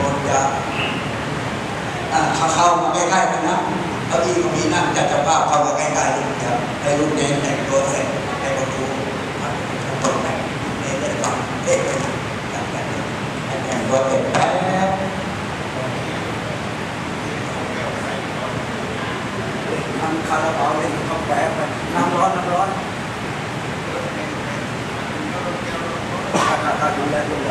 คนจะเข้ามาใกล้ๆกันนะแล้วที่มีนั่งจัดจะภาพเข้ามาใกล้ๆครับในรูปแน่นแต่งตัวเสร็จในประตูตกแต่งเน้นแต่งเด็กแต่งแต่งตัวเสร็จแล้วทำคาราบาลเล่นข้าวแป๊บไปน้ำร้อนน้ำร้อนดูแลดูแล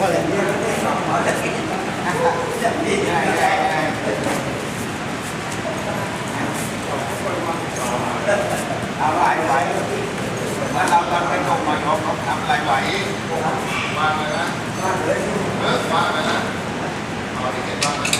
ก็เลยเรียหมอล้วเราตอนไปตกมาเขาเขาทำอะไรไหววางเลยนะวาางนะ